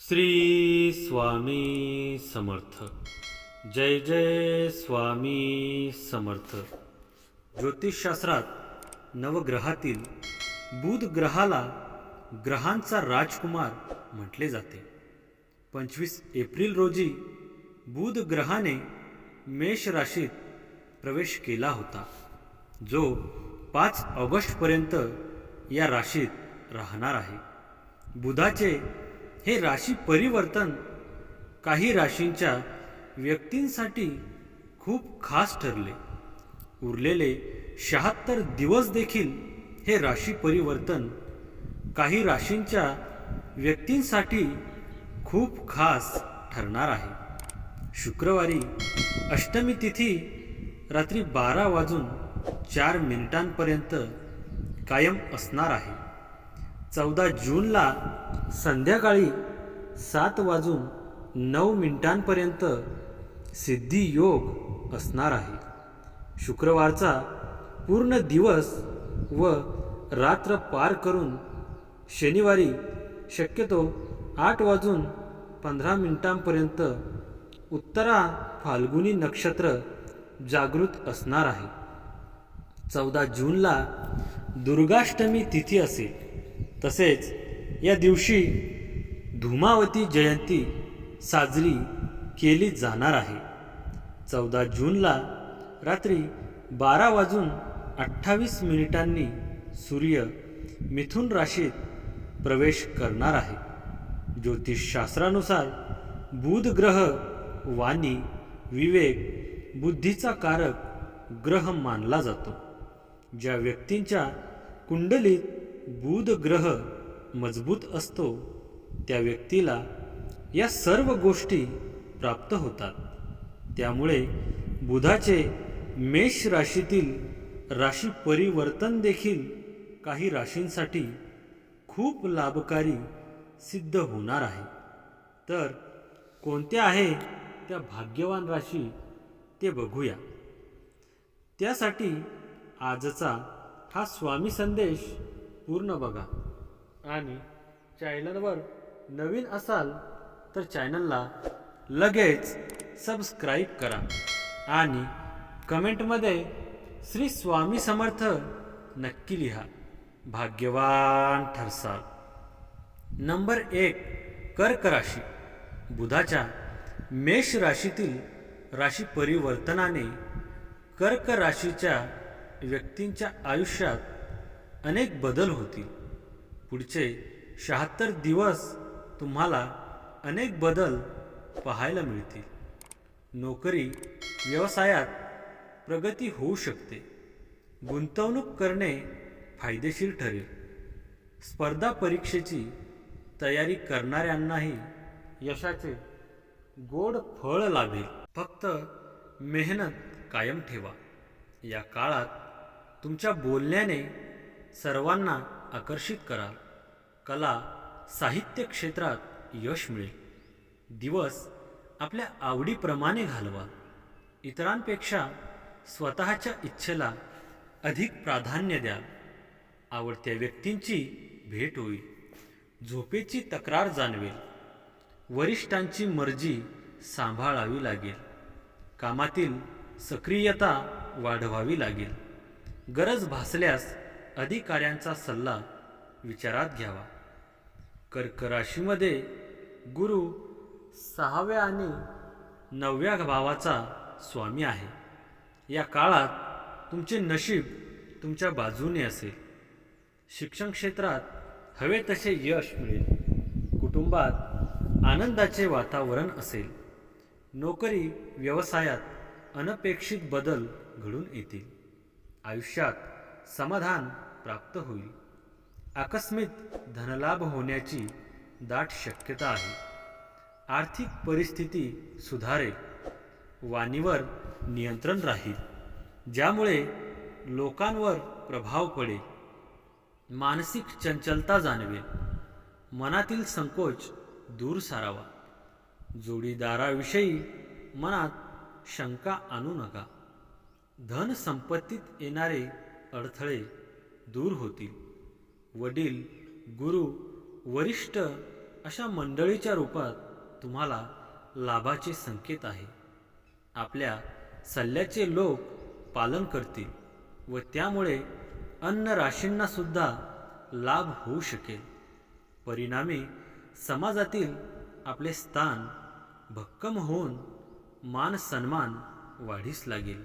श्री स्वामी समर्थ। जय जय स्वामी समर्थ। ज्योतिषशास्त्रात नवग्रहातील बुध ग्रहाला ग्रहांचा राजकुमार म्हटले जाते. पंचवीस एप्रिल रोजी बुध ग्रहाने मेष राशीत प्रवेश केला होता जो पाच ऑगस्टपर्यंत या राशीत राहणार आहे. बुधाचे हे राशी परिवर्तन काही राशींच्या व्यक्तींसाठी खूप खास ठरले. उरलेले शहात्तर दिवस देखील हे राशी परिवर्तन काही राशींच्या व्यक्तींसाठी खूप खास ठरणार आहे. शुक्रवारी अष्टमी तिथी रात्री बारा वाजून चार मिनिटांपर्यंत कायम असणार आहे. चौदा जूनला संध्याकाळी सात वाजून नऊ मिनिटांपर्यंत सिद्धी योग असणार आहे. शुक्रवारचा पूर्ण दिवस व रात्र पार करून शनिवारी शक्यतो आठ वाजून पंधरा मिनिटांपर्यंत उत्तरा फाल्गुनी नक्षत्र जागृत असणार आहे. चौदा जूनला दुर्गाष्टमी तिथी असेल. तसेच या दिवशी धुमावती जयंती साजरी केली जाणार आहे. चौदा जूनला रात्री बारा वाजून अठ्ठावीस मिनिटांनी सूर्य मिथुन राशीत प्रवेश करणार आहे. ज्योतिषशास्त्रानुसार बुध ग्रह वाणी विवेक बुद्धीचा कारक ग्रह मानला जातो. ज्या व्यक्तींच्या कुंडलीत बुध ग्रह मजबूत असतो त्या व्यक्तीला या सर्व गोष्टी प्राप्त होतात. त्यामुळे बुधाचे मेष राशीतील राशी परिवर्तन देखील काही राशींसाठी खूप लाभकारी सिद्ध होणार आहे. तर कोणत्या आहे त्या भाग्यवान राशी ते बघूया. त्यासाठी आजचा हा स्वामी संदेश पूर्ण बघा. आणि चॅनलवर नवीन असाल तर चॅनलला लगेच सबस्क्राईब करा आणि कमेंटमध्ये श्री स्वामी समर्थ नक्की लिहा. भाग्यवान ठरसाल नंबर एक कर्क राशी. बुधाच्या मेष राशीतील राशी परिवर्तनाने कर्क राशीच्या व्यक्तींच्या आयुष्यात अनेक बदल होतील. पुढचे शहात्तर दिवस तुम्हाला अनेक बदल पाहायला मिळतील. नोकरी व्यवसायात प्रगती होऊ शकते. गुंतवणूक करणे फायदेशीर ठरेल. स्पर्धा परीक्षेची तयारी करणाऱ्यांनाही यशाचे गोड फळ लाभेल फक्त मेहनत कायम ठेवा. या काळात तुमच्या बोलण्याने सर्वांना आकर्षित कराल. कला साहित्य क्षेत्रात यश मिळेल. दिवस आपल्या आवडीप्रमाणे घालवा इतरांपेक्षा स्वतःच्या इच्छेला अधिक प्राधान्य द्या आवडत्या व्यक्तींची भेट होईल. झोपेची तक्रार जाणवेल. वरिष्ठांची मर्जी सांभाळावी लागेल. कामातील सक्रियता वाढवावी लागेल. गरज भासल्यास अधिकाऱ्यांचा सल्ला विचारात घ्यावा. कर्क राशीमध्ये गुरु सहाव्या आणि नवव्या भावाचा स्वामी आहे. या काळात तुमचे नशीब तुमच्या बाजूने असेल. शिक्षण क्षेत्रात हवे तसे यश मिळेल. कुटुंबात आनंदाचे वातावरण असेल. नोकरी व्यवसायात अनपेक्षित बदल घडून येतील. आयुष्यात समाधान प्राप्त होईल. आकस्मिक धनलाभ होण्याची दाट शक्यता आहे. आर्थिक परिस्थिती सुधारेल. वाणीवर नियंत्रण राहील. ज्यामुळे लोकांवर प्रभाव पडेल. मानसिक चंचलता जाणवेल. मनातील संकोच दूर सारावा. जोडीदाराविषयी मनात शंका आणू नका. धन संपत्तीत येणारे अडथळे दूर होतील. वडील गुरु वरिष्ठ अशा मंडळीच्या रूपात तुम्हाला लाभाचे संकेत आहे. आपल्या सल्ल्याचे लोक पालन करतील व त्यामुळे अन्न राशींना सुद्धा लाभ होऊ शकेल. परिणामी समाजातील आपले स्थान भक्कम होऊन मान सन्मान वाढीस लागेल.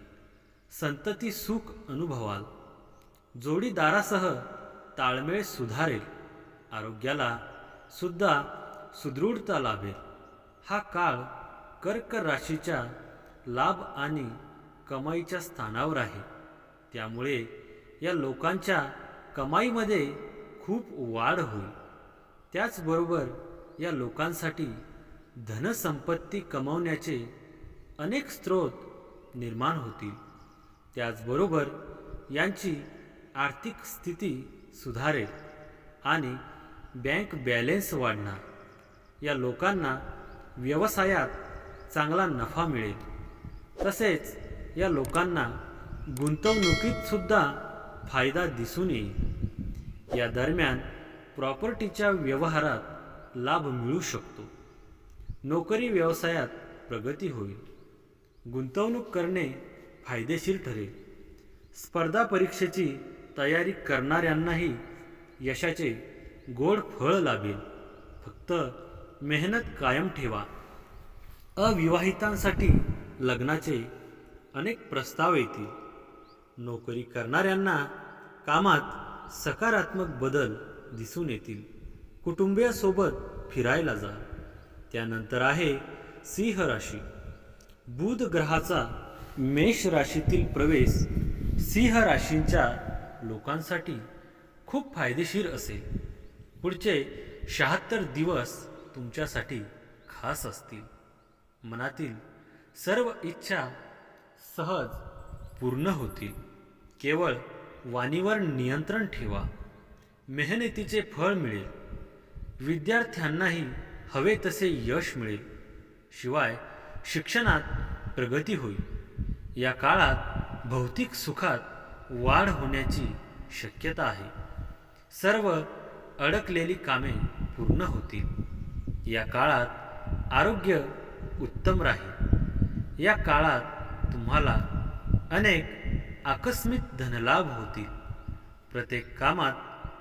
संतती सुख अनुभवाल. जोडीदारासह ताळमेळ सुधारेल. आरोग्याला सुद्धा सुदृढता लाभेल. हा काळ कर्क राशीच्या लाभ आणि कमाईच्या स्थानावर आहे. त्यामुळे या लोकांच्या कमाईमध्ये खूप वाढ होईल. त्याचबरोबर या लोकांसाठी धनसंपत्ती कमावण्याचे अनेक स्रोत निर्माण होतील. त्याचबरोबर यांची आर्थिक स्थिती सुधारेल आणि बँक बॅलेन्स वाढणार. या लोकांना व्यवसायात चांगला नफा मिळेल. तसेच या लोकांना गुंतवणुकीतसुद्धा फायदा दिसून येईल. या दरम्यान प्रॉपर्टीच्या व्यवहारात लाभ मिळू शकतो. नोकरी व्यवसायात प्रगती होईल. गुंतवणूक करणे फायदेशीर ठरेल. स्पर्धा परीक्षेची तयारी करणाऱ्यांनाही यशाचे गोड फळ लाभेल. फक्त मेहनत कायम ठेवा. अविवाहितांसाठी लग्नाचे अनेक प्रस्ताव येतील. नोकरी करणाऱ्यांना कामात सकारात्मक बदल दिसून येतील. कुटुंबियासोबत फिरायला जा. त्यानंतर आहे सिंह राशी. बुध ग्रहाचा मेष राशीतील प्रवेश सिंह राशींच्या लोकांसाठी खूप फायदेशीर असेल. पुढचे शहात्तर दिवस तुमच्यासाठी खास असतील. मनातील सर्व इच्छा सहज पूर्ण होतील. केवळ वाणीवर नियंत्रण ठेवा. मेहनतीचे फळ मिळेल. विद्यार्थ्यांनाही हवे तसे यश मिळेल. शिवाय शिक्षणात प्रगती होईल. या काळात भौतिक सुखात वाढ होण्याची शक्यता आहे. सर्व अडकलेली कामे पूर्ण होतील. या काळात आरोग्य उत्तम राहील. या काळात तुम्हाला अनेक आकस्मिक धनलाभ होतील. प्रत्येक कामात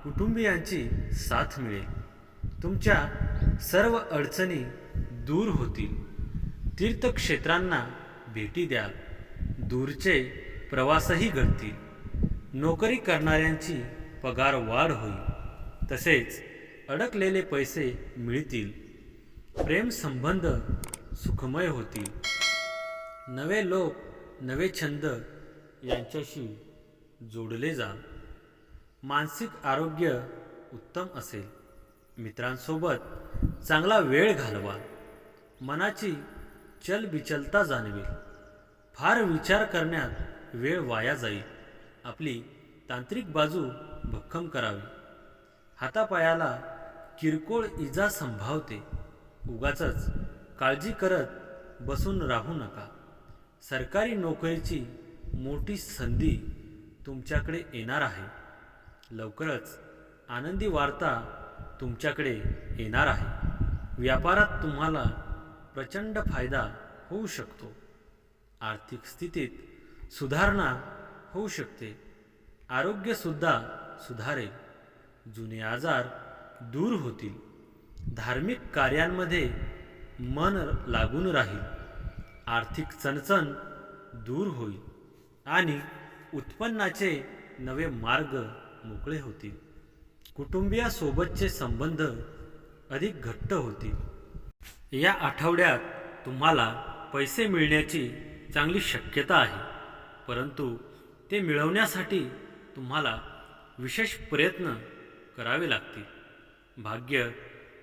कुटुंबियांची साथ मिळेल. तुमच्या सर्व अडचणी दूर होतील. तीर्थक्षेत्रांना भेटी द्याल. दूरचे प्रवासही घडतील. नोकरी करणाऱ्यांची पगार वाढ होईल. तसेच अडकलेले पैसे मिळतील. प्रेम संबंध सुखमय होतील. नवे लोक नवे छंद यांच्याशी जोडले जा. मानसिक आरोग्य उत्तम असेल. मित्रांसोबत चांगला वेळ घालवा. मनाची चलबिचलता जाणवेल. फार विचार करण्यात वेळ वाया जाईल. आपली तांत्रिक बाजू भक्कम करावी. हातापायाला किरकोळ इजा संभावते. उगाचच काळजी करत बसून राहू नका. सरकारी नोकरीची मोठी संधी तुमच्याकडे येणार आहे. लवकरच आनंदी वार्ता तुमच्याकडे येणार आहे. व्यापारात तुम्हाला प्रचंड फायदा होऊ शकतो. आर्थिक स्थितीत सुधारणा होऊ शकते. आरोग्यसुद्धा सुधारेल. जुने आजार दूर होतील. धार्मिक कार्यांमध्ये मन लागून राहील. आर्थिक चणचण दूर होईल आणि उत्पन्नाचे नवे मार्ग मोकळे होतील. कुटुंबियासोबतचे संबंध अधिक घट्ट होतील. या आठवड्यात तुम्हाला पैसे मिळण्याची चांगली शक्यता आहे. परंतु ते मिळवण्यासाठी तुम्हाला विशेष प्रयत्न करावे लागतील. भाग्य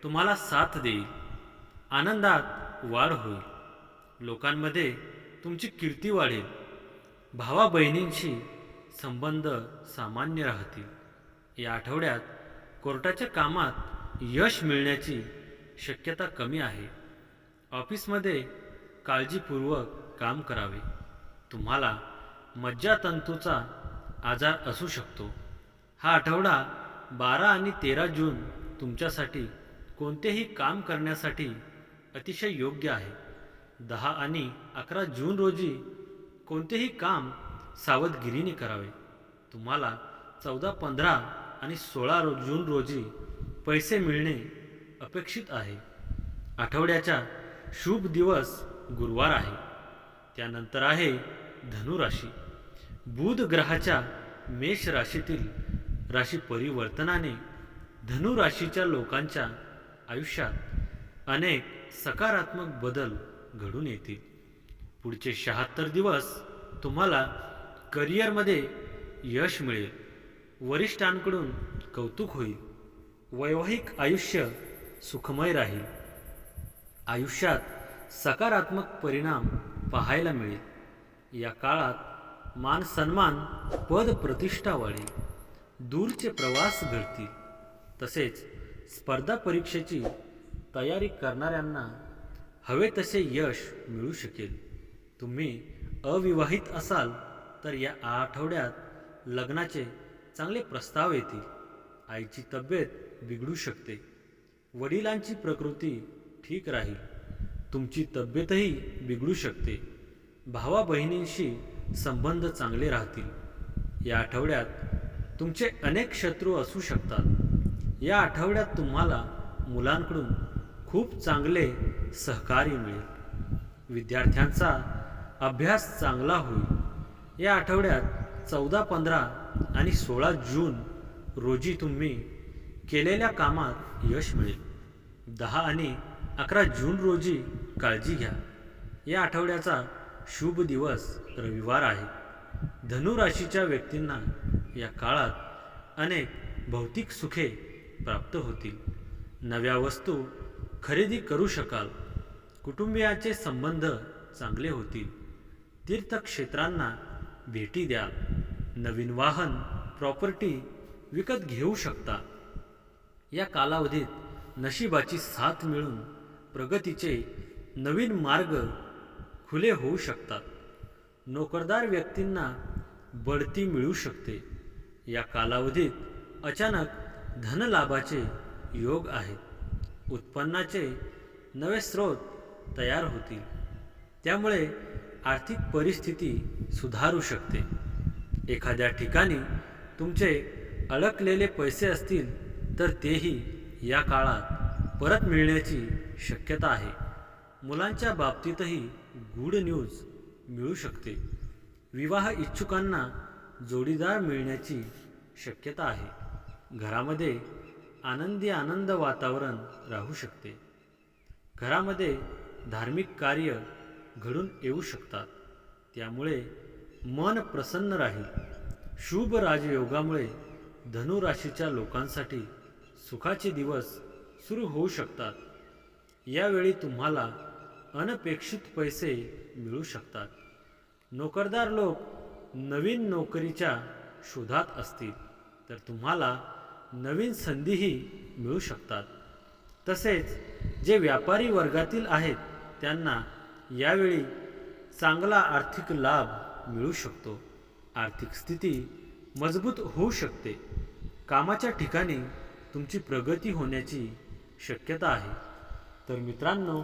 तुम्हाला साथ देईल. आनंदात वाढ होईल. लोकांमध्ये तुमची कीर्ती वाढेल. भावा बहिणींशी संबंध सामान्य राहतील. या आठवड्यात कोर्टाच्या कामात यश मिळण्याची शक्यता कमी आहे. ऑफिसमध्ये काळजीपूर्वक काम करावे. तुम्हाला मज्जातंतूचा आजार असू शकतो. हा आठवडा बारा आणि तेरा जून तुमच्यासाठी कोणतेही काम करण्यासाठी अतिशय योग्य आहे. दहा आणि अकरा जून रोजी कोणतेही काम सावधगिरीने करावे. तुम्हाला चौदा पंधरा आणि सोळा रो जून रोजी पैसे मिळणे अपेक्षित आहे. आठवड्याचा शुभ दिवस गुरुवार आहे. त्यानंतर आहे धनुराशी. बुध ग्रहाच्या मेष राशीतील राशी परिवर्तनाने धनु राशीच्या लोकांच्या आयुष्यात अनेक सकारात्मक बदल घडून येतील. पुढचे शहात्तर दिवस तुम्हाला करिअरमध्ये यश मिळेल. वरिष्ठांकडून कौतुक होईल. वैवाहिक आयुष्य सुखमय राहील. आयुष्यात सकारात्मक परिणाम पाहायला मिळेल. या काळात मान सन्मान पद प्रतिष्ठा वाढेल दूरचे प्रवास घडतील. तसेच स्पर्धा परीक्षेची तयारी करणाऱ्यांना हवे तसे यश मिळू शकेल. तुम्ही अविवाहित असाल तर या आठवड्यात लग्नाचे चांगले प्रस्ताव येतील. आईची तब्येत बिघडू शकते. वडिलांची प्रकृती ठीक राहील. तुमची तब्येतही बिघडू शकते. भावा बहिणींशी संबंध चांगले राहतील. या आठवड्यात तुमचे अनेक शत्रू असू शकतात. या आठवड्यात तुम्हाला मुलांकडून खूप चांगले सहकार्य मिळेल. विद्यार्थ्यांचा अभ्यास चांगला होईल. या आठवड्यात चौदा पंधरा आणि सोळा जून रोजी तुम्ही केलेल्या कामात यश मिळेल. दहा आणि अकरा जून रोजी काळजी घ्या. या आठवड्याचा शुभ दिवस रविवार आहे. धनुराशीच्या व्यक्तींना या काळात अनेक भौतिक सुखे प्राप्त होतील. नव्या वस्तू खरेदी करू शकाल. कुटुंबियाचे संबंध चांगले होतील. तीर्थक्षेत्रांना भेटी द्या नवीन वाहन प्रॉपर्टी विकत घेऊ शकता. या कालावधीत नशिबाची साथ मिळून प्रगतीचे नवीन मार्ग खुले होऊ शकतात. नोकरदार व्यक्तींना बढती मिळू शकते. या कालावधीत अचानक धनलाभाचे योग आहेत. उत्पन्नाचे नवे स्रोत तयार होतील. त्यामुळे आर्थिक परिस्थिती सुधारू शकते. एखाद्या ठिकाणी तुमचे अडकलेले पैसे असतील तर तेही या काळात परत मिळण्याची शक्यता आहे. मुलांच्या बाबतीतही गुड न्यूज मिळू शकते. विवाह इच्छुकांना जोडीदार मिळण्याची शक्यता आहे. घरामध्ये आनंदी आनंद वातावरण राहू शकते. घरामध्ये धार्मिक कार्य घडून येऊ शकतात. त्यामुळे मन प्रसन्न राहील. शुभ राजयोगामुळे धनुराशीच्या लोकांसाठी सुखाचे दिवस सुरू होऊ शकतात. यावेळी तुम्हाला अनपेक्षित पैसे मिळू शकतात. नोकरदार लोक नवीन नोकरीच्या शोधात असतील तर तुम्हाला नवीन संधीही मिळू शकतात. तसेच जे व्यापारी वर्गातील आहेत त्यांना यावेळी चांगला आर्थिक लाभ मिळू शकतो. आर्थिक स्थिती मजबूत होऊ शकते. कामाच्या ठिकाणी तुमची प्रगती होण्याची शक्यता आहे. तर मित्रांनो